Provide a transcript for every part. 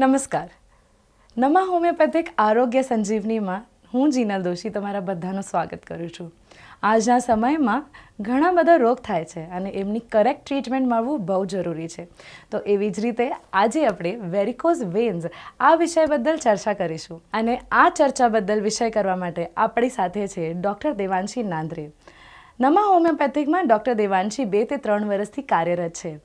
નમસ્કાર. નમા હોમિયોપેથિક આરોગ્ય સંજીવનીમાં હું જીનલ દોશી તમારા બધાનું સ્વાગત કરું છું. આજના સમયમાં ઘણા બધા રોગ થાય છે અને એમની કરેક્ટ ટ્રીટમેન્ટ મળવું બહુ જરૂરી છે. તો એવી જ રીતે આજે આપણે વેરિકોઝ વેન્સ આ વિષય બદલ ચર્ચા કરીશું અને આ ચર્ચા બદલ વિષય કરવા માટે આપણી સાથે છે ડૉક્ટર દેવાંશી નાંદ્રે. નમા હોમિયોપેથિકમાં ડૉક્ટર દેવાંશી બે તે ત્રણ વર્ષથી કાર્યરત છે.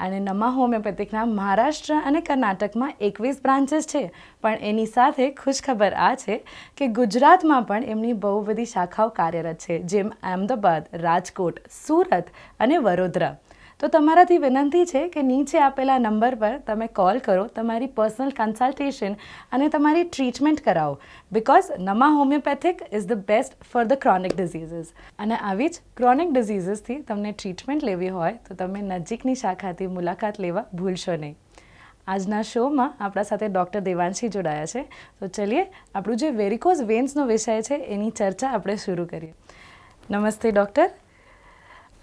અને નમા હોમિયોપેથિકના મહારાષ્ટ્ર અને કર્ણાટકમાં એકવીસ બ્રાન્ચીસ છે. પણ એની સાથે ખુશખબર આ છે કે ગુજરાતમાં પણ એમની બહુ બધી શાખાઓ કાર્યરત છે, જેમ અમદાવાદ, રાજકોટ, સુરત અને વડોદરા. તો તમારાથી વિનંતી છે કે નીચે આપેલા નંબર પર તમે કોલ કરો, તમારી પર્સનલ કન્સલ્ટેશન અને તમારી ટ્રીટમેન્ટ કરાવો. Because નમા homeopathic is the best for the chronic diseases અને આવી જ ક્રોનિક ડિઝીઝીસથી તમને ટ્રીટમેન્ટ લેવી હોય, તો તમે નજીકની શાખાથી મુલાકાત લેવા ભૂલશો નહીં. આજના શોમાં આપણા સાથે ડૉક્ટર દેવાંશી જોડાયા છે. તો ચલીએ, આપણું જે વેરિકોઝ વેન્સનો વિષય છે, એની ચર્ચા આપણે શરૂ કરીએ. નમસ્તે ડૉક્ટર.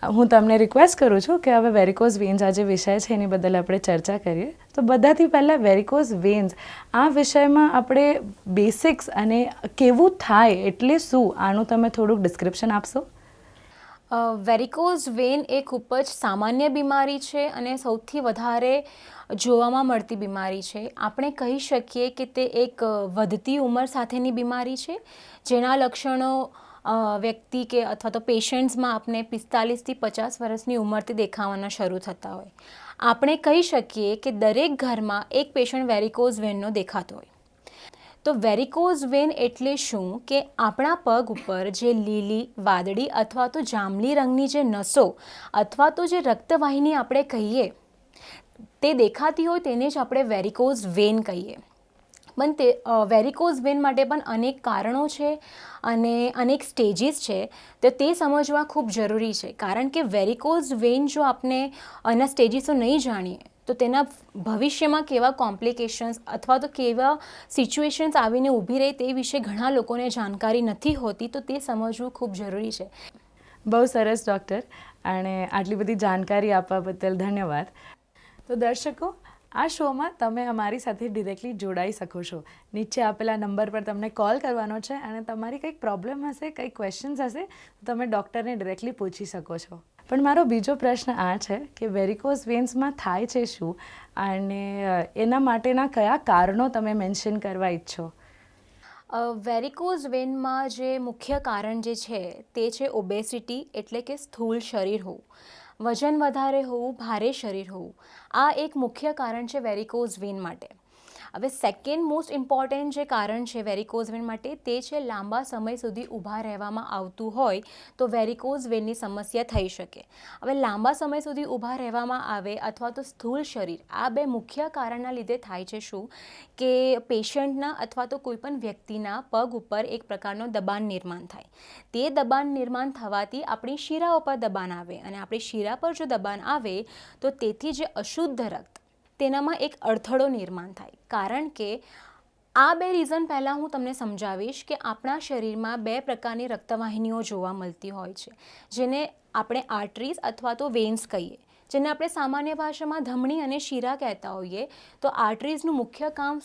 હું તમને રિક્વેસ્ટ કરું છું કે હવે વેરિકોઝ વેન્સ આ જે વિષય છે એની બદલ આપણે ચર્ચા કરીએ. તો બધાથી પહેલાં વેરિકોઝ વેન્સ આ વિષયમાં આપણે બેસિક્સ અને કેવું થાય એટલે શું, આનું તમે થોડુંક ડિસ્ક્રિપ્શન આપશો? વેરિકોઝ વેન એ ખૂબ જ સામાન્ય બીમારી છે અને સૌથી વધારે જોવામાં મળતી બીમારી છે. આપણે કહી શકીએ કે તે એક વધતી ઉંમર સાથેની બીમારી છે, જેના લક્ષણો વ્યક્તિ કે અથવા તો પેશન્ટ્સમાં આપણે પિસ્તાલીસથી પચાસ વર્ષની ઉંમરથી દેખાવાના શરૂ થતા હોય. આપણે કહી શકીએ કે દરેક ઘરમાં એક પેશન્ટ વેરિકોઝ વેનનો દેખાતો હોય. તો વેરિકોઝ વેન એટલે શું? કે આપણા પગ ઉપર જે લીલી, વાદળી અથવા તો જાંબલી રંગની જે નસો અથવા તો જે રક્તવાહિની આપણે કહીએ, તે દેખાતી હોય તેને જ આપણે વેરિકોઝ વેન કહીએ. પણ તે વેરિકોઝ વેન માટે પણ અનેક કારણો છે અને અનેક સ્ટેજીસ છે. તો તે સમજવા ખૂબ જરૂરી છે. કારણ કે વેરિકોઝ વેન જો આપણે આના સ્ટેજીસો નહીં જાણીએ, તો તેના ભવિષ્યમાં કેવા કોમ્પ્લિકેશન્સ અથવા તો કેવા સિચ્યુએશન્સ આવીને ઊભી રહે તે વિશે ઘણા લોકોને જાણકારી નથી હોતી, તો તે સમજવું ખૂબ જરૂરી છે. બહુ સરસ ડૉક્ટર અને આટલી બધી જાણકારી આપવા બદલ ધન્યવાદ. તો દર્શકો આ શોમાં તમે અમારી સાથે ડિરેક્ટલી જોડાઈ શકો છો. નીચે આપેલા નંબર પર તમને કોલ કરવાનો છે અને તમારી કંઈક પ્રોબ્લેમ હશે, કંઈક ક્વેશ્ચન્સ હશે તમે ડૉક્ટરને ડિરેક્ટલી પૂછી શકો છો. પણ મારો બીજો પ્રશ્ન આ છે કે વેરિકોઝ વેન્સમાં થાય છે શું? અને એના માટેના કયા કારણો તમે મેન્શન કરવા ઈચ્છો? વેરિકોઝ વેનમાં જે મુખ્ય કારણ જે છે, તે છે ઓબેસિટી એટલે કે સ્થૂળ શરીર હોવું. વજન વધારે હોવું ભારે શરીર હોવું. આ એક મુખ્ય કારણ છે વેરિકોઝ વેન માટે. હવે સેકન્ડ મોસ્ટ ઇમ્પોર્ટન્ટ જે કારણ છે વેરિકોઝ વેન માટે, તે છે લાંબા સમય સુધી ઊભા રહેવામાં આવતું હોય તો વેરિકોઝ વેનની સમસ્યા થઈ શકે. હવે લાંબા સમય સુધી ઊભા રહેવામાં આવે અથવા તો સ્થૂળ શરીર, આ બે મુખ્ય કારણના લીધે થાય છે શું? કે પેશન્ટના અથવા તો કોઈપણ વ્યક્તિના પગ ઉપર એક પ્રકારનો દબાણ નિર્માણ થાય. તે દબાણ નિર્માણ થવાથી આપણી શીરા ઉપર દબાણ આવે અને આપણી શીરા પર જો દબાણ આવે, તો તેથી જે અશુદ્ધ રક્ત તેનામાં એક અડથળો નિર્માણ થાય. કારણ કે આ બે રીઝન પહેલાં હું તમને સમજાવીશ કે આપણા શરીરમાં બે પ્રકારની રક્તવાહિનીઓ જોવા મળતી હોય છે. જેને આપણે આર્ટરીઝ અથવા તો વેન્સ કહીએ. જેને આપણે સામાન્ય ભાષામાં ધમણી અને શીરા કહેતા હોઈએ. તો આર્ટરીઝનું મુખ્ય કામ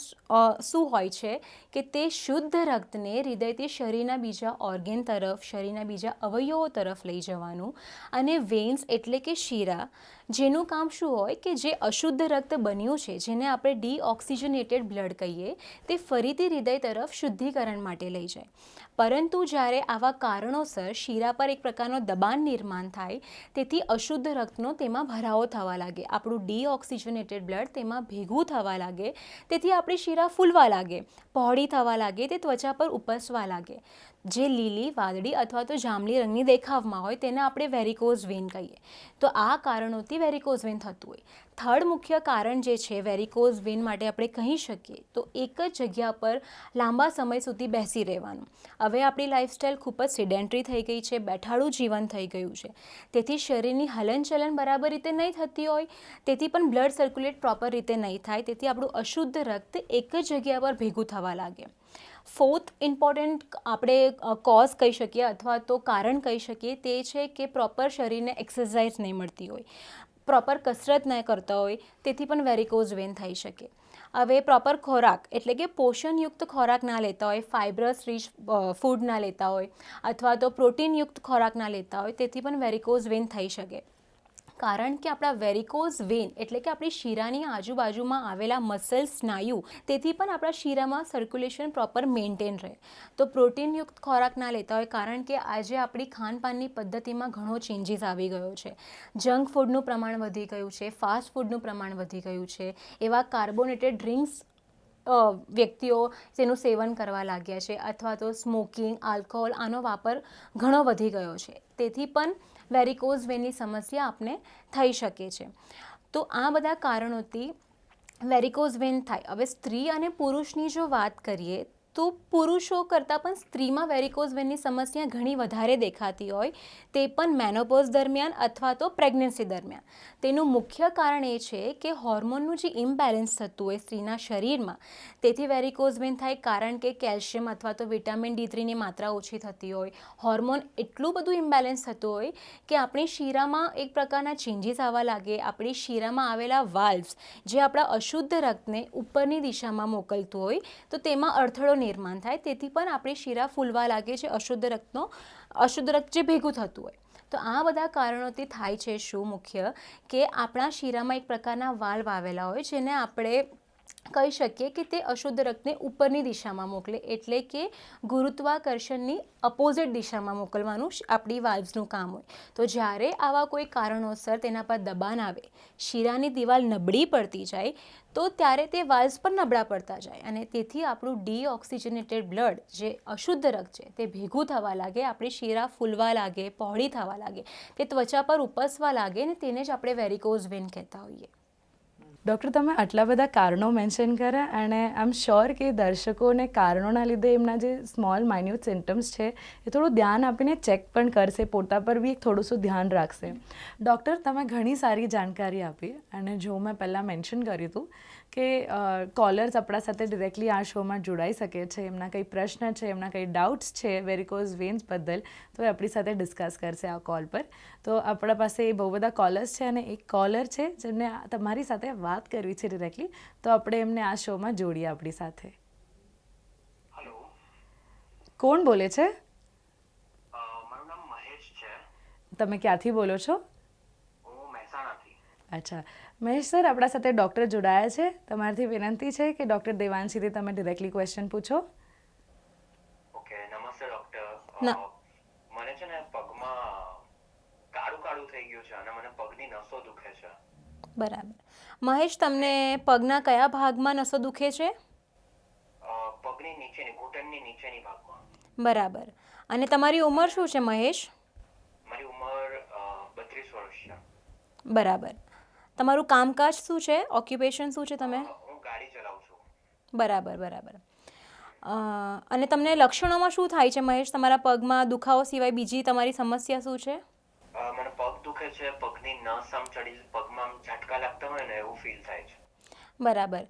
શું હોય છે? કે તે શુદ્ધ રક્તને હૃદયથી શરીરના બીજા ઓર્ગેન તરફ, શરીરના બીજા અવયવો તરફ લઈ જવાનું. અને વેન્સ એટલે કે શીરા. જેનું કામ શું હોય કે જે અશુદ્ધ રક્ત બન્યું છે, જેને આપણે ડીઓક્સિજનેટેડ બ્લડ કહીએ, તે ફરીથી હૃદય તરફ શુદ્ધિકરણ માટે લઈ જાય. પરંતુ જ્યારે આવા કારણોસર શીરા પર એક પ્રકારનો દબાણ નિર્માણ થાય, તેથી અશુદ્ધ રક્તનો તેમાં ભરાવો થવા લાગે. આપણું ડીઓક્સિજનેટેડ બ્લડ તેમાં ભેગું થવા લાગે, તેથી આપણી શીરા ફૂલવા લાગે, પહોળી થવા લાગે, તે ત્વચા પર ઉપસવા લાગે. જે લીલી, વાદળી અથવા તો જાંબલી રંગની દેખાવમાં હોય તેને આપણે વેરિકોઝ વેન કહીએ. તો આ કારણોથી વેરિકોઝ વેન થતું હોય. થર્ડ મુખ્ય કારણ જે છે વેરિકોઝ વેન માટે આપણે કહી શકીએ, તો એક જ જગ્યા પર લાંબા સમય સુધી બેસી રહેવાનું. હવે આપણી લાઈફસ્ટાઈલ ખૂબ જ સિડેન્ટરી થઈ ગઈ છે, બેઠાડું જીવન થઈ ગયું છે. તેથી શરીરની હલનચલન બરાબર રીતે નહીં થતી હોય, તેથી પણ બ્લડ સર્ક્યુલેટ પ્રોપર રીતે નહીં થાય, તેથી આપણું અશુદ્ધ રક્ત એક જ જગ્યા પર ભેગું થવા લાગે. ફોર્થ ઇમ્પોર્ટન્ટ આપણે કોઝ કહી શકીએ અથવા તો કારણ કહી શકીએ તે છે કે પ્રોપર શરીરને એક્સરસાઇઝ નહીં મળતી હોય. પ્રોપર કસરત ન કરતા હોય, તેથી પણ વેરિકોઝ વેન થઈ શકે. હવે પ્રોપર ખોરાક, એટલે કે પોષણયુક્ત ખોરાક ના લેતા હોય ફાઇબ્રસ રીચ ફૂડ ના લેતા હોય, અથવા તો પ્રોટીનયુક્ત ખોરાક ના લેતા હોય, તેથી પણ વેરિકોઝ વેન થઈ શકે. કારણ કે આપણા વેરિકોઝ વેન એટલે કે આપણી શીરાની આજુબાજુમાં આવેલા મસલ સ્નાયુ, તેથી પણ આપણા શીરામાં સર્ક્યુલેશન પ્રોપર મેન્ટેન રહે. તો પ્રોટીનયુક્ત ખોરાક ના લેતા હોય કારણ કે આજે આપણી ખાનપાનની પદ્ધતિમાં ઘણો ચેન્જીસ આવી ગયો છે. જંક ફૂડનું પ્રમાણ વધી ગયું છે ફાસ્ટ ફૂડનું પ્રમાણ વધી ગયું છે, એવા કાર્બોનેટેડ ડ્રિંક્સ વ્યક્તિઓ તેનું સેવન કરવા લાગ્યા છે અથવા તો સ્મોકિંગ આલ્કોહોલ આનો વાપર ઘણો વધી ગયો છે. તેથી પણ વેરિકોઝ વેનની સમસ્યા આપને થઈ શકે છે. તો આ બધા કારણોથી વેરિકોઝ વેન થાય. હવે સ્ત્રી અને પુરુષની જો વાત કરીએ તો પુરુષો કરતાં પણ સ્ત્રીમાં વેરિકોઝ વેનની સમસ્યા ઘણી વધારે દેખાતી હોય. તે પણ મેનોપોઝ દરમિયાન અથવા તો પ્રેગ્નન્સી દરમિયાન. તેનું મુખ્ય કારણ એ છે કે હોર્મોનનું જે ઇમ્બેલેન્સ થતું હોય સ્ત્રીના શરીરમાં, તેથી વેરિકોઝ વેન થાય કારણ કે કેલ્શિયમ અથવા તો વિટામિન ડી થ્રીની માત્રા ઓછી થતી હોય. હોર્મોન એટલું બધું ઇમ્બેલેન્સ થતું હોય કે આપણી શીરામાં એક પ્રકારના ચેન્જીસ આવવા લાગે. આપણી શીરામાં આવેલા વાલ્વ્સ જે આપણા અશુદ્ધ રક્તને ઉપરની દિશામાં મોકલતું હોય, તો તેમાં અડથળો નિર્માણ થાય, તેથી પણ આપણી શીરા ફૂલવા લાગે છે, અશુદ્ધ રક્તનો, અશુદ્ધ રક્ત જે ભેગું થતું હોય. તો આ બધા કારણોથી થાય છે શું મુખ્ય? કે આપણા શીરામાં એક પ્રકારના વાલ્વ આવેલા હોય, જેને આપણે કહી શકીએ કે તે અશુદ્ધ રક્તને ઉપરની દિશામાં મોકલે એટલે કે ગુરુત્વાકર્ષણની અપોઝિટ દિશામાં મોકલવાનું આપણી વાલ્વ્સનું કામ હોય. તો જ્યારે આવા કોઈ કારણોસર તેના પર દબાણ આવે, શીરાની દિવાલ નબળી પડતી જાય, તો ત્યારે તે વાલ્વ્સ પર નબળા પડતા જાય અને તેથી આપણું ડીઓક્સિજનેટેડ બ્લડ જે અશુદ્ધ રક્ત છે તે ભેગું થવા લાગે, આપણી શીરા ફૂલવા લાગે, પહોળી થવા લાગે, તે ત્વચા પર ઉપસવા લાગે ને તેને જ આપણે વેરિકોઝ વેન કહેતા હોઈએ. ડૉક્ટર, તમે આટલા બધા કારણો મેન્શન કર્યા અને આઈ એમ શ્યોર કે દર્શકોને કારણોના લીધે એમના જે સ્મોલ માઇન્યુટ સિમ્ટમ્સ છે, એ થોડું ધ્યાન આપીને ચેક પણ કરશે, પોતા પર બી થોડું શું ધ્યાન રાખશે. ડૉક્ટર, તમે ઘણી સારી જાણકારી આપી અને જો મેં પહેલાં મેન્શન કર્યું હતું કે કોલર્સ આપણા સાથે ડિરેક્ટલી આ શોમાં જોડાઈ શકે છે. એમના કંઈ પ્રશ્ન છે એમના કંઈ ડાઉટ્સ છે વેરિકોઝ વેન્સ બદલ તો એ આપણી સાથે ડિસ્કસ કરશે આ કોલ પર. તો આપણા પાસે એ બહુ બધા કોલર્સ છે અને એક કોલર છે જેમને તમારી સાથે વાત કરવી છે ડિરેક્ટલી તો આપણે એમને આ શોમાં જોડીએ આપણી સાથે. કોણ બોલે છે? તમે ક્યાંથી બોલો છો? અચ્છા. મહેશ સર આપણા સાથે ડૉક્ટર જોડાયા છે. તમારાથી વિનંતી છે કે ડૉક્ટર દેવાંશીથી તમે ડિરેક્ટલી ક્વેશ્ચન પૂછો. ઓકે નમસ્તે ડૉક્ટર. ના. મને છે ને પગમાં કાળું કાળું થઈ ગયું છે અને મને પગની નસો દુખે છે. બરાબર. મહેશ તમને પગના કયા ભાગમાં નસો દુખે છે? પગની નીચેની ઘૂંટણની નીચેની ભાગમાં. બરાબર. અને તમારી ઉંમર શું છે મહેશ? મારી ઉંમર બત્રીસ વર્ષ છે. બરાબર. તમારું કામકાજ શું છે? ઓક્યુપેશન શું છે તમે? હું ગાડી ચલાવું છું. બરાબર બરાબર. અને તમને લક્ષણોમાં શું થાય છે મહેશ? તમારા પગમાં દુખાવો સિવાય બીજી તમારી સમસ્યા શું છે? મને પગ દુખે છે પગની નસ આમ ચડી પગમાં ઝટકા લાગતા હોય ને એવું ફીલ થાય છે. બરાબર.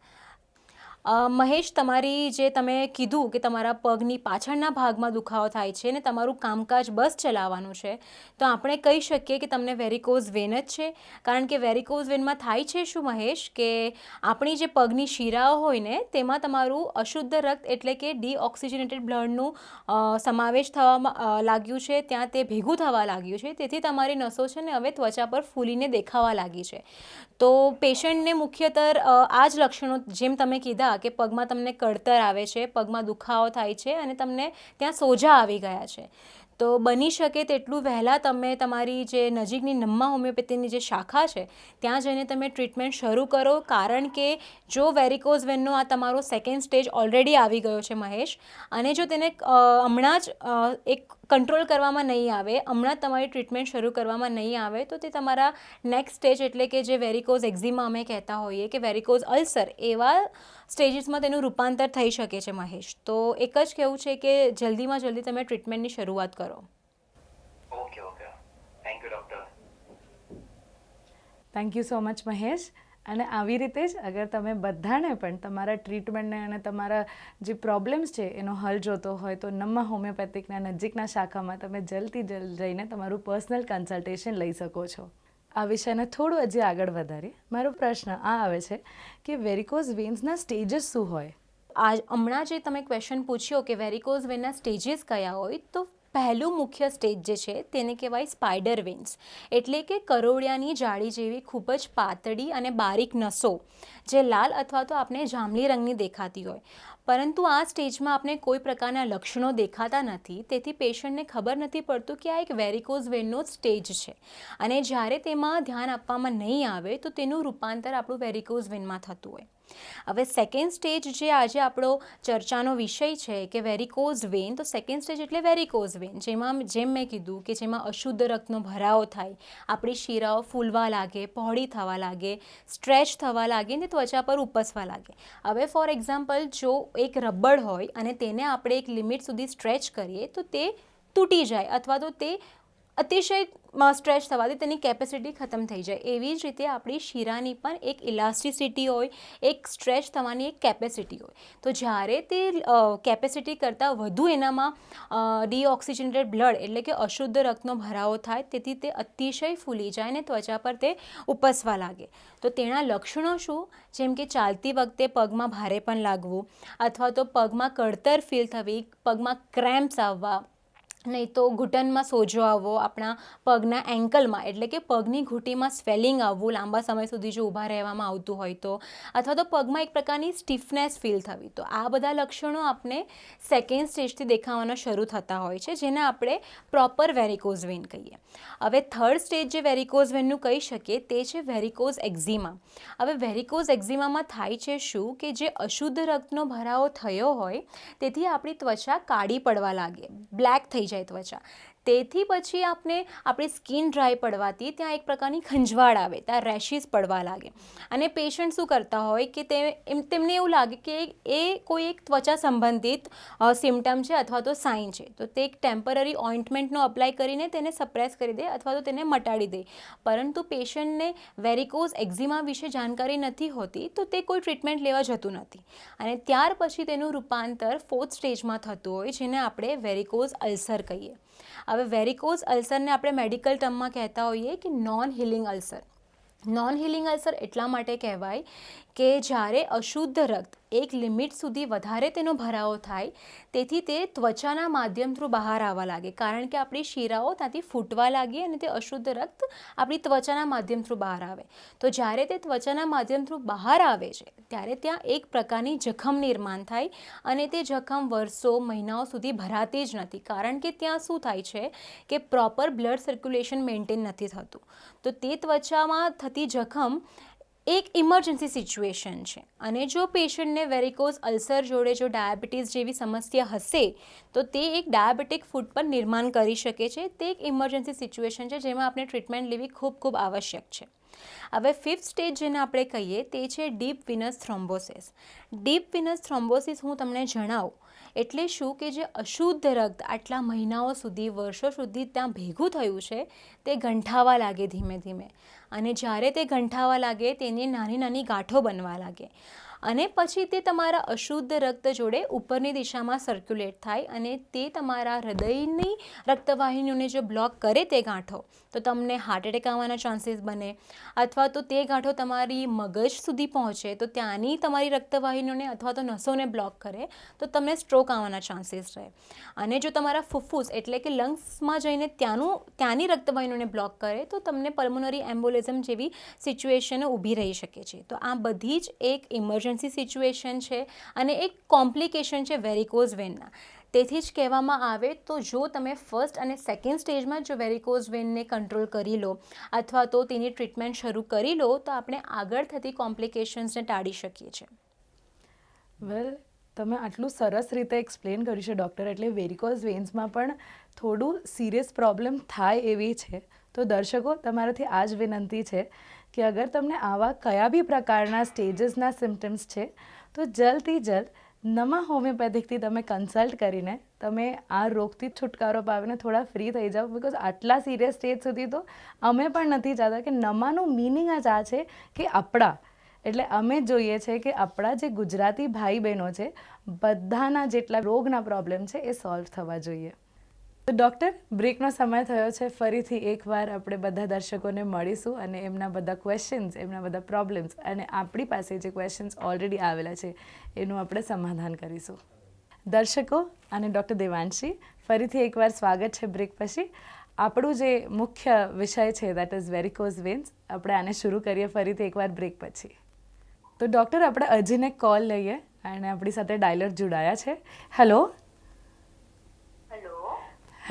મહેશ, તમારી જે તમે કીધું કે તમારા પગની પાછળના ભાગમાં દુખાવો થાય છે ને તમારું કામકાજ બસ ચલાવવાનું છે, તો આપણે કહી શકીએ કે તમને વેરિકોઝ વેન જ છે. કારણ કે વેરિકોઝ વેનમાં થાય છે શું, મહેશ? કે આપણી જે પગની શિરાઓ હોય ને, તેમાં તમારું અશુદ્ધ રક્ત એટલે કે ડીઓક્સિજનેટેડ બ્લડનું સમાવેશ થવામાં લાગ્યું છે, ત્યાં તે ભેગું થવા લાગ્યું છે. તેથી તમારી નસો છે ને હવે ત્વચા પર ફૂલીને દેખાવા લાગી છે. તો પેશન્ટને મુખ્યતર આ જ લક્ષણો જેમ તમે કીધા કે પગમાં તમને કળતર આવે છે, પગમાં દુખાવો થાય છે અને તમને ત્યાં સોજા આવી ગયા છે. તો બની શકે તેટલું વહેલાં તમે તમારી જે નજીકની નમ્મા હોમિયોપેથીની જે શાખા છે, ત્યાં જઈને તમે ટ્રીટમેન્ટ શરૂ કરો. કારણ કે જો વેરિકોઝ વેનનો આ તમારો સેકન્ડ સ્ટેજ ઓલરેડી આવી ગયો છે મહેશ, અને જો તેને હમણાં જ એક કંટ્રોલ કરવામાં નહીં આવે હમણાં તમારી ટ્રીટમેન્ટ શરૂ કરવામાં નહીં આવે તો તે તમારા નેક્સ્ટ સ્ટેજ એટલે કે જે વેરિકોઝ એક્ઝિમા અમે કહેતા હોઈએ કે વેરિકોઝ અલ્સર એવા સ્ટેજીસમાં તેનું રૂપાંતર થઈ શકે છે મહેશ. તો એક જ કહેવું છે કે જલ્દીમાં જલ્દી તમે ટ્રીટમેન્ટની શરૂઆત કરો. Okay okay thank you doctor thank you so much Mahesh. અને આવી રીતે જ અગર તમે બધાને પણ તમારા ટ્રીટમેન્ટને અને તમારા જે પ્રોબ્લેમ્સ છે એનો હલ જોતો હોય તો નમ્મા હોમિયોપેથિકના નજીકના શાખામાં તમે જલ્દી જલ્દ જઈને તમારું પર્સનલ કન્સલ્ટેશન લઈ શકો છો. આ વિષયને થોડું હજી આગળ વધારીએ. મારો પ્રશ્ન આ આવે છે કે વેરિકોઝ વેન્સના સ્ટેજીસ શું હોય? આ હમણાં જે તમે ક્વેશ્ચન પૂછ્યો કે વેરિકોઝ વેનના સ્ટેજીસ કયા હોય તો પહેલું મુખ્ય સ્ટેજ જે છે તેને કહેવાય સ્પાઈડર વિન્સ એટલે કે કરોળિયાની જાળી જેવી ખૂબ જ પાતળી અને બારીક નસો, જે લાલ અથવા તો આપણે જાંબલી રંગની દેખાતી હોય. પરંતુ આ સ્ટેજમાં આપણે કોઈ પ્રકારના લક્ષણો દેખાતા નથી, તેથી પેશન્ટને ખબર નથી પડતું કે આ એક વેરિકોઝ વેનનો સ્ટેજ છે. અને જ્યારે તેમાં ધ્યાન આપવામાં નહીં આવે, તો તેનું રૂપાંતર આપણું વેરિકોઝ વેનમાં થતું હોય. હવે સેકન્ડ સ્ટેજ જે આજે આપણો ચર્ચાનો વિષય છે કે વેરિકોઝ વેન તો સેકન્ડ સ્ટેજ એટલે વેરિકોઝ વેન જેમાં જેમ મેં કીધું કે જેમાં અશુદ્ધ રક્તનો ભરાવો થાય, આપણી શીરાઓ ફૂલવા લાગે, પહોળી થવા લાગે સ્ટ્રેચ થવા લાગે ને ત્વચા પર ઉપસવા લાગે. હવે ફોર એક્ઝામ્પલ જો એક રબડ હોય અને તેને આપણે એક લિમિટ સુધી સ્ટ્રેચ કરીએ, તો તે તૂટી જાય અથવા તો તે અતિશય સ્ટ્રેચ થવાથી તેની કેપેસિટી ખતમ થઈ જાય. એવી જ રીતે આપણી શીરાની પણ એક ઇલાસ્ટિસિટી હોય, એક સ્ટ્રેચ થવાની એક કેપેસિટી હોય. તો જ્યારે તે કેપેસિટી કરતાં વધુ એનામાં ડીઓક્સિજનેટેડ બ્લડ એટલે કે અશુદ્ધ રક્તનો ભરાવો થાય, તેથી તે અતિશય ફૂલી જાય અને ત્વચા પર તે ઉપસવા લાગે. તો તેના લક્ષણો શું? જેમ કે ચાલતી વખતે પગમાં ભારે પણ લાગવું, અથવા તો પગમાં કળતર ફીલ થવી, પગમાં ક્રેમ્પ્સ આવવા નહીં તો ઘૂંટણમાં સોજો આવવો, આપણા પગના એન્કલમાં એટલે કે પગની ઘૂંટીમાં સ્વેલિંગ આવવું, લાંબા સમય સુધી જો ઊભા રહેવામાં આવતું હોય તો, અથવા તો પગમાં એક પ્રકારની સ્ટીફનેસ ફીલ થવી, તો આ બધા લક્ષણો આપણે સેકન્ડ સ્ટેજથી દેખાવાના શરૂ થતા હોય છે, જેને આપણે પ્રોપર વેરિકોઝ વેન કહીએ. હવે થર્ડ સ્ટેજ જે વેરિકોઝ વેનનું કહી શકીએ, તે છે વેરિકોઝ એક્ઝિમા હવે વેરિકોઝ એક્ઝિમામાં થાય છે શું? કે જે અશુદ્ધ રક્તનો ભરાવો થયો હોય, તેથી આપણી ત્વચા કાળી પડવા લાગે બ્લેક થઈ જાય ત્વચા તેથી પછી આપણે આપણી સ્કિન ડ્રાય પડવાથી ત્યાં એક પ્રકારની ખંજવાળ આવે, ત્યાં રેશિસ પડવા લાગે. અને પેશન્ટ શું કરતા હોય કે તે એમ, તેમને એવું લાગે કે એ કોઈ એક ત્વચા સંબંધિત સિમ્ટમ છે અથવા તો સાઇન છે. તો તે એક ટેમ્પરરી ઓઇન્ટમેન્ટનો અપ્લાય કરીને તેને સપ્રેસ કરી દે અથવા તો તેને મટાડી દે. પરંતુ પેશન્ટને વેરિકોઝ એક્ઝિમા વિશે જાણકારી નથી હોતી તો તે કોઈ ટ્રીટમેન્ટ લેવા જતું નથી. અને ત્યાર પછી તેનું રૂપાંતર ફોર્થ સ્ટેજમાં થતું હોય, જેને આપણે વેરિકોઝ અલ્સર કહીએ. હવે વેરિકોઝ અલ્સરને આપણે મેડિકલ ટર્મમાં કહેતા હોઈએ કે non healing ulcer non healing ulcer એટલા માટે કહેવાય કે જ્યારે અશુદ્ધ રક્ત એક લિમિટ સુધી વધારે તેનો ભરાવો થાય, તેથી તે ત્વચાના માધ્યમ થ્રુ બહાર આવવા લાગે. કારણ કે આપણી શીરાઓ ત્યાંથી ફૂટવા લાગી અને તે અશુદ્ધ રક્ત આપણી ત્વચાના માધ્યમ થ્રુ બહાર આવે. તો જ્યારે તે ત્વચાના માધ્યમ થ્રુ બહાર આવે છે, ત્યારે ત્યાં એક પ્રકારની જખમ નિર્માણ થાય અને તે જખમ વર્ષો, મહિનાઓ સુધી ભરાતી જ નથી. કારણ કે ત્યાં શું થાય છે કે પ્રોપર બ્લડ સર્ક્યુલેશન મેન્ટેન નથી થતું. તો તે ત્વચામાં થતી જખમ એક ઇમરજન્સી સિચ્યુએશન છે. અને જો પેશન્ટને વેરિકોઝ અલ્સર જોડે જો ડાયાબિટીસ જેવી સમસ્યા હશે, તો તે એક ડાયાબિટીક ફૂડ પર નિર્માણ કરી શકે છે. તે એક ઇમરજન્સી સિચ્યુએશન છે જેમાં આપણે ટ્રીટમેન્ટ લેવી ખૂબ ખૂબ આવશ્યક છે. હવે ફિફ્થ સ્ટેજ જેને આપણે કહીએ, તે છે deep venous thrombosis deep venous thrombosis હું તમને જણાવું, એટલે શું કે જે અશુદ્ધ રક્ત આટલા મહિનાઓ સુધી, વર્ષો સુધી ત્યાં ભેગું થયું છે, તે ગંઠાવા લાગે ધીમે ધીમે. અને જ્યારે તે ગંઠાવા લાગે, તેની નાની નાની ગાંઠો બનવા લાગે. અને પછી તે તમારા અશુદ્ધ રક્ત જોડે ઉપરની દિશામાં સર્ક્યુલેટ થાય અને તે તમારા હૃદયની રક્તવાહિનીઓને જો બ્લોક કરે તે ગાંઠો. તો તમને હાર્ટ એટેક આવવાના ચાન્સીસ બને અથવા તો તે ગાંઠો તમારી મગજ સુધી પહોંચે, તો ત્યાંની તમારી રક્તવાહિનીઓને અથવા તો નસોને બ્લોક કરે, તો તમને સ્ટ્રોક આવવાના ચાન્સીસ રહે. અને જો તમારા ફુફ્ફુસ એટલે કે લંગ્સમાં જઈને ત્યાંનું, ત્યાંની રક્તવાહિનીઓને બ્લોક કરે, તો તમને પલ્મોનરી એમ્બોલિઝમ જેવી સિચ્યુએશન ઊભી રહી શકે છે. તો આ બધી જ એક ઇમરજન્સી સિચ્યુએશન છે અને એક કોમ્પ્લિકેશન છે વેરિકોઝ વેનના તેથી જ કહેવામાં આવે તો જો તમે ફર્સ્ટ અને સેકન્ડ સ્ટેજમાં જો વેરિકોઝ વેનને કંટ્રોલ કરી લો અથવા તો તેની ટ્રીટમેન્ટ શરૂ કરી લો, તો આપણે આગળ થતી કોમ્પ્લિકેશન્સને ટાળી શકીએ છીએ. વેલ તમે આટલું સરસ રીતે એક્સપ્લેન કર્યું છે ડૉક્ટર એટલે વેરિકોઝ વેન્સમાં પણ થોડું સિરિયસ પ્રોબ્લેમ થાય એવી છે. તો દર્શકો, તમારાથી આ જ વિનંતી છે કે અગર તમને આવા કયા બી પ્રકારના સ્ટેજીસના સિમ્ટમ્સ છે, તો જલ્દથી જલ્દ નમા હોમિયોપેથિકથી તમે કન્સલ્ટ કરીને તમે આ રોગથી છુટકારો પાવીને થોડા ફ્રી થઈ જાઓ. બિકોઝ આટલા સિરિયસ સ્ટેજ સુધી તો અમે પણ નથી ચાહતા કે નમાનું મિનિંગ જ આ છે કે આપણા. એટલે અમે જોઈએ છે કે આપણા જે ગુજરાતી ભાઈ બહેનો છે, બધાના જેટલા રોગના પ્રોબ્લેમ છે એ સોલ્વ થવા જોઈએ. તો ડૉક્ટર બ્રેકનો સમય થયો છે. ફરીથી એકવાર આપણે બધા દર્શકોને મળીશું અને એમના બધા ક્વેશ્ચન્સ એમના બધા પ્રોબ્લેમ્સ અને આપણી પાસે જે ક્વેશ્ચન્સ ઓલરેડી આવેલા છે, એનું આપણે સમાધાન કરીશું. દર્શકો અને ડૉક્ટર દેવાંશી, ફરીથી એકવાર સ્વાગત છે બ્રેક પછી. આપણું જે મુખ્ય વિષય છે દેટ ઇઝ વેરિકોઝ વેન્સ આપણે આને શરૂ કરીએ ફરીથી એકવાર બ્રેક પછી. તો ડૉક્ટર આપણે અજીને કોલ લઈએ અને આપણી સાથે ડાયલર જોડાયા છે. હેલો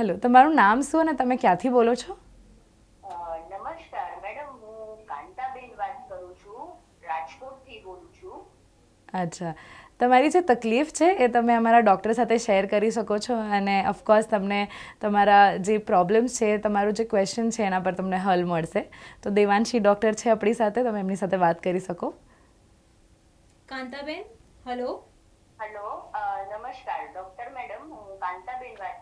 હેલો તમારું નામ શું અને તમે ક્યાંથી બોલો છો? નમસ્કાર મેડમ હું કાંતાબેન વાત કરું છું રાજકોટથી બોલું છું. અચ્છા તમારી જે તકલીફ છે એ તમે અમારા ડૉક્ટર સાથે શેર કરી શકો છો અને ઓફકોર્સ તમને તમારા જે પ્રોબ્લેમ્સ છે તમારું જે ક્વેશ્ચન છે એના પર તમને હલ મળશે. તો દેવાંશી ડૉક્ટર છે આપણી સાથે તમે એમની સાથે વાત કરી શકો. કાંતાબેન હલો? હલો નમસ્કાર ડૉક્ટર મેડમ હું કાંતાબેન વાત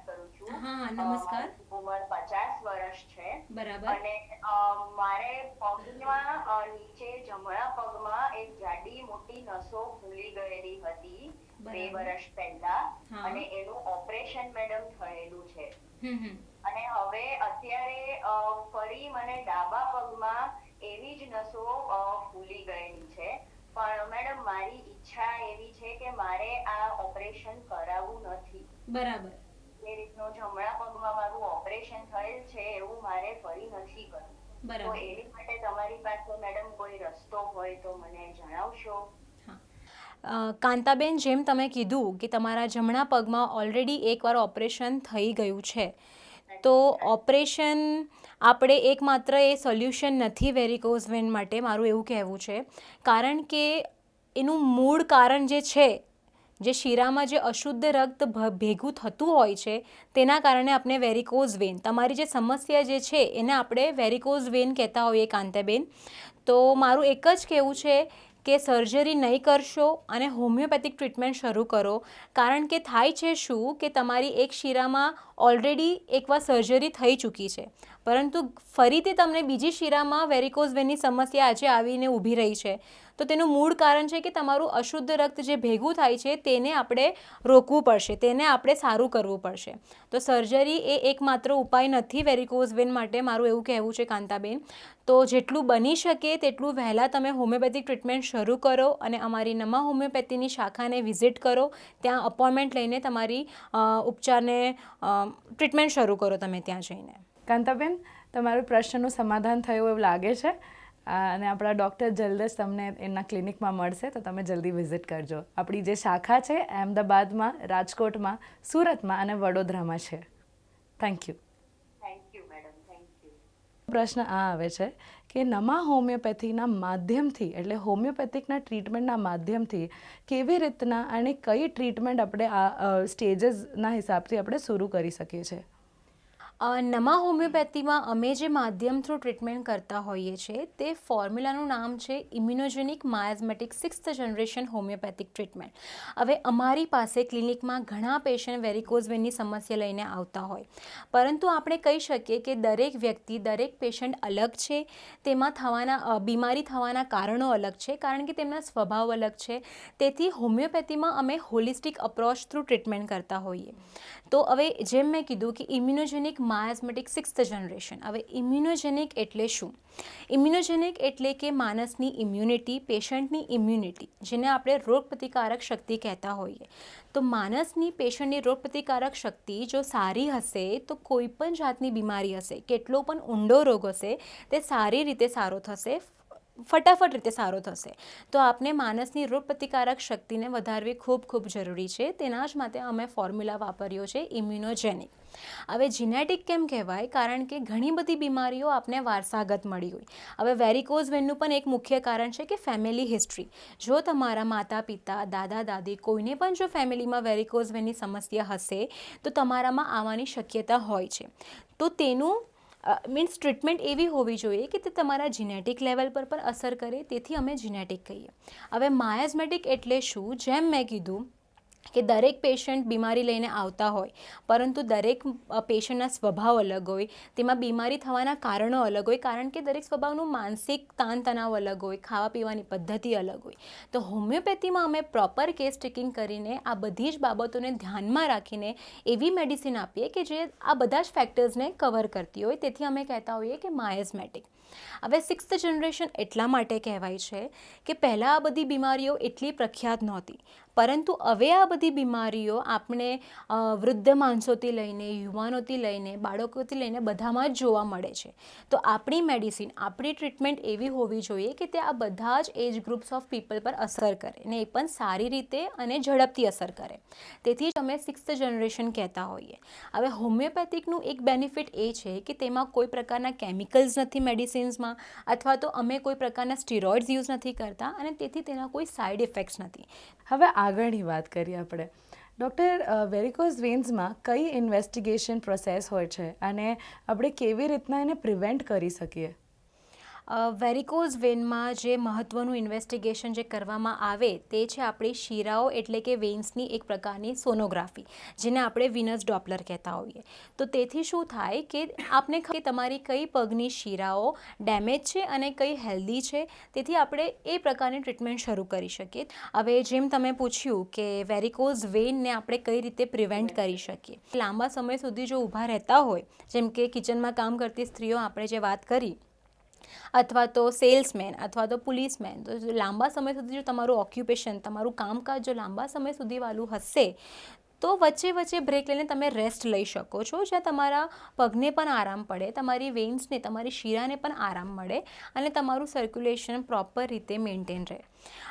હા, હા, નમસ્કાર. ઉંમર પચાસ વર્ષ છે. બરાબર. અને મારે પગમાં નીચે જમણા પગમાં એક જાડી મોટી નસો ફૂલી ગયેલી હતી બે વર્ષ પહેલા. અને એનું ઓપરેશન મેડમ થયેલું છે. અને હવે અત્યારે ફરી મને ડાબા પગમાં એવી જ નસો ફૂલી ગયેલી છે. પણ મેડમ મારી ઈચ્છા એવી છે કે મારે આ ઓપરેશન કરાવવું નથી. બરાબર. રીતનું જમણા પગમાં મારું ઓપરેશન થયેલ છે એવું મારે ફરી નથી કરવું. તો એની માટે તમારી પાસે મેડમ કોઈ રસ્તો હોય તો મને જણાવશો? કાંતાબેન જેમ તમે કીધું કે તમારા જમણા પગમાં ઓલરેડી એકવાર ઓપરેશન થઈ ગયું છે તો ઓપરેશન આપણે એકમાત્ર એ સોલ્યુશન નથી વેરિકોઝ વેન માટે મારું એવું કહેવું છે. કારણ કે એનું મૂળ કારણ જે છે જે શીરામાં જે અશુદ્ધ રક્ત ભેગું થતું હોય છે, તેના કારણે આપણે વેરિકોઝ વેન તમારી જે સમસ્યા જે છે, એને આપણે વેરિકોઝ વેન કહેતા હોઈએ કાંતાબેન. તો મારું એક જ કહેવું છે કે સર્જરી નહીં કરશો અને હોમિયોપેથિક ટ્રીટમેન્ટ શરૂ કરો. કારણ કે થાય છે શું કે તમારી એક શીરામાં ઓલરેડી એકવાર સર્જરી થઈ ચૂકી છે. પરંતુ ફરીથી તમને બીજી શીરામાં વેરિકોઝ વેનની સમસ્યા આજે આવીને ઊભી રહી છે. તો તેનું મૂળ કારણ છે કે તમારું અશુદ્ધ રક્ત જે ભેગું થાય છે તેને આપણે રોકવું પડશે, તેને આપણે સારું કરવું પડશે. તો સર્જરી એ એકમાત્ર ઉપાય નથી વેરિકોઝ વેન માટે મારું એવું કહેવું છે કાંતાબેન. તો જેટલું બની શકે તેટલું વહેલાં તમે હોમિયોપેથિક ટ્રીટમેન્ટ શરૂ કરો અને અમારી નમા હોમિયોપેથીની શાખાને વિઝિટ કરો. ત્યાં અપોઇન્ટમેન્ટ લઈને તમારી ઉપચારને ટ્રીટમેન્ટ શરૂ કરો તમે ત્યાં જઈને. કાંતાબેન તમારું પ્રશ્નનું સમાધાન થયું એવું લાગે છે. અને આપણા ડૉક્ટર જલ્દ જ તમને એમના ક્લિનિકમાં મળશે તો તમે જલ્દી વિઝિટ કરજો. આપણી જે શાખા છે અહેમદાબાદમાં રાજકોટમાં સુરતમાં અને વડોદરામાં છે. Thank you thank you madam thank you પ્રશ્ન આ આવે છે કે નમા હોમિયોપેથીના માધ્યમથી એટલે હોમિયોપેથિકના ટ્રીટમેન્ટના માધ્યમથી કેવી રીતના અને કઈ ટ્રીટમેન્ટ આપણે આ સ્ટેજીસના હિસાબથી આપણે શરૂ કરી શકીએ છીએ? નમા હોમિયોપેથીમાં અમે જે માધ્યમ થ્રુ ટ્રીટમેન્ટ કરતા હોઈએ છીએ તે ફોર્મ્યુલાનું નામ છે immunogenic miasmatic sixth generation homeopathic treatment. હવે અમારી પાસે ક્લિનિકમાં ઘણા પેશન્ટ વેરિકોઝ વેનની સમસ્યા લઈને આવતા હોય. પરંતુ આપણે કહી શકીએ કે દરેક વ્યક્તિ, દરેક પેશન્ટ અલગ છે, તેમાં થવાના બીમારી થવાના કારણો અલગ છે, કારણ કે તેમના સ્વભાવ અલગ છે. તેથી હોમિયોપેથીમાં અમે હોલિસ્ટિક અપ્રોચ થ્રુ ટ્રીટમેન્ટ કરતા હોઈએ. તો હવે જેમ મેં કીધું કે ઇમ્યુનોજેનિક માયાઝમેટિક સિક્સ્થ જનરેશન હવે ઇમ્યુનોજેનિક એટલે શું? ઇમ્યુનોજેનિક એટલે કે માણસની ઇમ્યુનિટી પેશન્ટની ઇમ્યુનિટી જેને આપણે રોગપ્રતિકારક શક્તિ કહેતા હોઈએ. તો માણસની પેશન્ટની રોગપ્રતિકારક શક્તિ જો સારી હશે, તો કોઈ પણ જાતની બીમારી હશે, કેટલો પણ ઊંડો રોગ હશે, તે સારી રીતે સારો થશે ફટાફટ રીતે સારો થશે. તો આપને માણસની રોગપ્રતિકારક શક્તિને વધારવી ખૂબ ખૂબ જરૂરી છે. તેના જ માટે અમે ફોર્મ્યુલા વાપર્યો છે ઇમ્યુનોજેનિક. હવે જીનેટિક કેમ કહેવાય? કારણ કે ઘણી બધી બીમારીઓ આપને વારસાગત મળી હોય. હવે વેરિકોઝ વેનનું પણ એક મુખ્ય કારણ છે કે ફેમિલી હિસ્ટ્રી. જો તમારા માતા પિતા, દાદા, દાદી કોઈને પણ જો ફેમિલીમાં વેરિકોઝ વેનની સમસ્યા હશે, તો તમારામાં આવવાની શક્યતા હોય છે. તો તેનું મીન્સ ટ્રીટમેન્ટ એવી હોવી જોઈએ કે તે તમારા જીનેટિક લેવલ પર પણ અસર કરે, તેથી અમે જીનેટિક કહીએ. હવે માયાઝમેટિક એટલે શું? જેમ મેં કીધું કે દરેક પેશન્ટ બીમારી લઈને આવતા હોય, પરંતુ દરેક પેશન્ટના સ્વભાવ અલગ હોય, તેમાં બીમારી થવાના કારણો અલગ હોય, કારણ કે દરેક સ્વભાવનું માનસિક તાણ તણાવ અલગ હોય ખાવા પીવાની પદ્ધતિ અલગ હોય. તો હોમિયોપેથીમાં અમે પ્રોપર કેસ ટેકિંગ કરીને આ બધી જ બાબતોને ધ્યાનમાં રાખીને એવી મેડિસિન આપીએ કે જે આ બધા જ ફેક્ટર્સને કવર કરતી હોય. તેથી અમે કહેતા હોઈએ કે માયઝમેટિક હવે સિક્સ્થ જનરેશન એટલા માટે કહેવાય છે કે પહેલાં આ બધી બીમારીઓ એટલી પ્રખ્યાત નહોતી. પરંતુ હવે આ બધી બીમારીઓ આપણે વૃદ્ધ માણસોથી લઈને, યુવાનોથી લઈને, બાળકોથી લઈને બધામાં જ જોવા મળે છે. તો આપણી મેડિસિન આપણી ટ્રીટમેન્ટ એવી હોવી જોઈએ કે તે આ બધા જ એજ ગ્રુપ્સ ઓફ પીપલ પર અસર કરે ને એ પણ સારી રીતે અને ઝડપથી અસર કરે. તેથી જ અમે સિક્સ્થ જનરેશન કહેતા હોઈએ. હવે હોમિયોપેથિકનું એક બેનિફિટ એ છે કે તેમાં કોઈ પ્રકારના કેમિકલ્સ નથી મેડિસિન્સમાં અથવા તો અમે કોઈ પ્રકારના સ્ટીરોઇડ્સ યુઝ નથી કરતા અને તેથી તેના કોઈ સાઇડ ઇફેક્ટ્સ નથી. હવે આગળની વાત કરીએ આપણે. ડૉક્ટર વેરિકોઝ વેન્સમાં કઈ ઇન્વેસ્ટિગેશન પ્રોસેસ હોય છે? અને આપણે કેવી રીતના એને પ્રિવેન્ટ કરી શકીએ? વેરિકોઝ વેનમાં જે મહત્ત્વનું ઇન્વેસ્ટિગેશન જે કરવામાં આવે તે છે આપણી શીરાઓ એટલે કે વેન્સની એક પ્રકારની સોનોગ્રાફી, જેને આપણે વિનસ ડોપલર કહેતા હોઈએ. તો તેથી શું થાય કે આપને કે તમારી કઈ પગની શીરાઓ ડેમેજ છે અને કઈ હેલ્ધી છે? તેથી આપણે એ પ્રકારની ટ્રીટમેન્ટ શરૂ કરી શકીએ. હવે જેમ તમે પૂછ્યું કે વેરિકોઝ વેનને આપણે કઈ રીતે પ્રિવેન્ટ કરી શકીએ. લાંબા સમય સુધી જો ઊભા રહેતા હોય, જેમ કે કિચનમાં કામ કરતી સ્ત્રીઓ આપણે જે વાત કરી અથવા તો સેલ્સમેન અથવા તો પોલીસમેન તો જો લાંબા સમય સુધી જો તમારું ઓક્યુપેશન તમારું કામકાજ જો લાંબા સમય સુધી વાળું હશે, તો વચ્ચે વચ્ચે બ્રેક લઈને તમે રેસ્ટ લઈ શકો છો. જ્યાં તમારા પગને પણ આરામ પડે, તમારી વેન્સને તમારી શીરાને પણ આરામ મળે અને તમારું સર્ક્યુલેશન પ્રોપર રીતે મેન્ટેન રહે.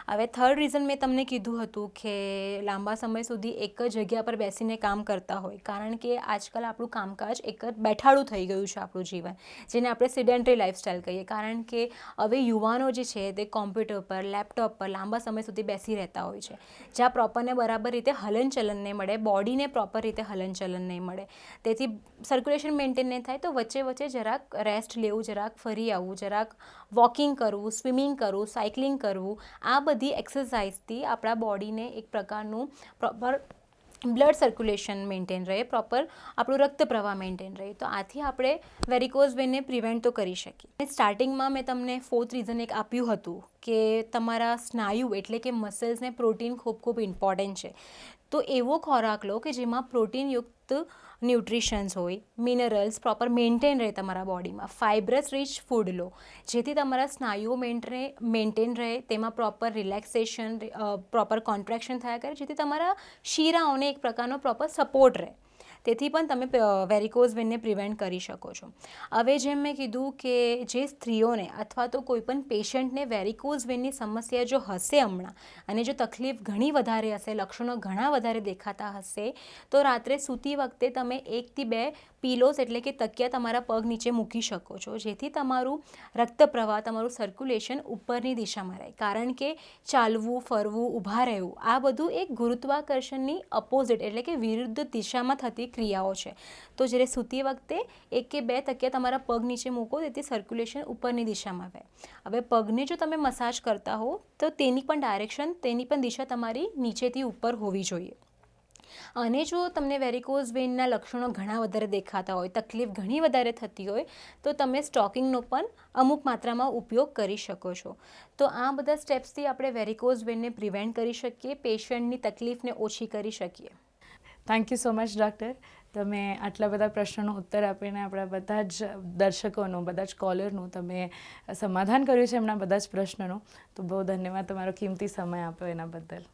હવે થર્ડ રીઝન મેં તમને કીધું હતું કે લાંબા સમય સુધી એક જ જગ્યા પર બેસીને કામ કરતા હોય. કારણ કે આજકાલ આપણું કામકાજ એક જ બેઠાડું થઈ ગયું છે આપણું જીવન, જેને આપણે સિડેન્ટરી લાઈફસ્ટાઈલ કહીએ. કારણ કે હવે યુવાનો જે છે તે કોમ્પ્યુટર પર લેપટોપ પર લાંબા સમય સુધી બેસી રહેતા હોય છે. જ્યાં પ્રોપરને બરાબર રીતે હલનચલન નહીં મળે બોડીને પ્રોપર રીતે હલનચલન નહીં મળે. તેથી સર્ક્યુલેશન મેન્ટેન નહીં થાય તો વચ્ચે વચ્ચે જરાક રેસ્ટ લેવું, જરાક ફરી આવવું, જરાક વોકિંગ કરવું, સ્વિમિંગ કરવું, સાયકલિંગ કરવું, આ બધી એક્સરસાઇઝથી આપણા બોડીને એક પ્રકારનું પ્રોપર બ્લડ સર્ક્યુલેશન મેન્ટેન રહે, પ્રોપર આપણું રક્ત પ્રવાહ મેન્ટેન રહે. તો આથી આપણે વેરિકોઝ વેનને પ્રિવેન્ટ તો કરી શકીએ. સ્ટાર્ટિંગમાં મેં તમને ફોર્થ રીઝન એક આપ્યું હતું કે તમારા સ્નાયુ એટલે કે મસલ્સને પ્રોટીન ખૂબ ખૂબ ઇમ્પોર્ટન્ટ છે. તો એવો ખોરાક લો કે જેમાં પ્રોટીનયુક્ત ન્યુટ્રિશન્સ હોય, મિનરલ્સ, પ્રોપર મેન્ટેન રહે તમારા બોડીમાં. ફાઇબ્રસ રીચ ફૂડ લો, જેથી તમારા સ્નાયુઓ મેન્ટને મેન્ટેન રહે, તેમાં પ્રોપર રિલેક્સેશન પ્રોપર કોન્ટ્રેક્શન થયા કરે, જેથી તમારા શીરાઓને એક પ્રકારનો પ્રોપર સપોર્ટ રહે. તેથી પણ તમે વેરિકોઝ વેનને પ્રિવેન્ટ કરી શકો છો. હવે જેમ મેં કીધું કે જે સ્ત્રીઓને અથવા તો કોઈ પણ પેશન્ટને વેરિકોઝ વેનની સમસ્યા જો હશે હમણાં અને જો તકલીફ ઘણી વધારે હશે, લક્ષણો ઘણા વધારે દેખાતા હશે, તો રાત્રે સૂતી વખતે તમે એકથી બે પીલોસ એટલે કે તકિયા તમારા પગ નીચે મૂકી શકો છો. જેથી તમારું રક્ત પ્રવાહ, તમારું સર્ક્યુલેશન ઉપરની દિશામાં રહે. કારણ કે ચાલવું, ફરવું, ઊભા રહેવું, આ બધું એક ગુરુત્વાકર્ષણની અપોઝિટ એટલે કે વિરુદ્ધ દિશામાં થતી ક્રિયાઓ છે. તો જ્યારે સૂતી વખતે એક કે બે તકિયા તમારા પગ નીચે મૂકો, તેથી સર્ક્યુલેશન ઉપરની દિશામાં આવે. હવે પગને જો તમે મસાજ કરતા હો, તો તેની પણ ડાયરેક્શન તેની પણ દિશા તમારી નીચેથી ઉપર હોવી જોઈએ. અને જો તમને વેરિકોઝ વેઇનના લક્ષણો ઘણા વધારે દેખાતા હોય, તકલીફ ઘણી વધારે થતી હોય, તો તમે સ્ટોકિંગનો પણ અમુક માત્રામાં ઉપયોગ કરી શકો છો. તો આ બધા સ્ટેપ્સથી આપણે વેરિકોઝ વેઇનને પ્રિવેન્ટ કરી શકીએ પેશન્ટની તકલીફને ઓછી કરી શકીએ. Thank you so much doctor તમે આટલા બધા પ્રશ્નોનો ઉત્તર આપીને આપણા બધા જ દર્શકોનું, બધા જ કોલરનું તમે સમાધાન કર્યું છે એમના બધા જ પ્રશ્નોનું. તો બહુ ધન્યવાદ તમારો કિંમતી સમય આપ્યો એના બદલ.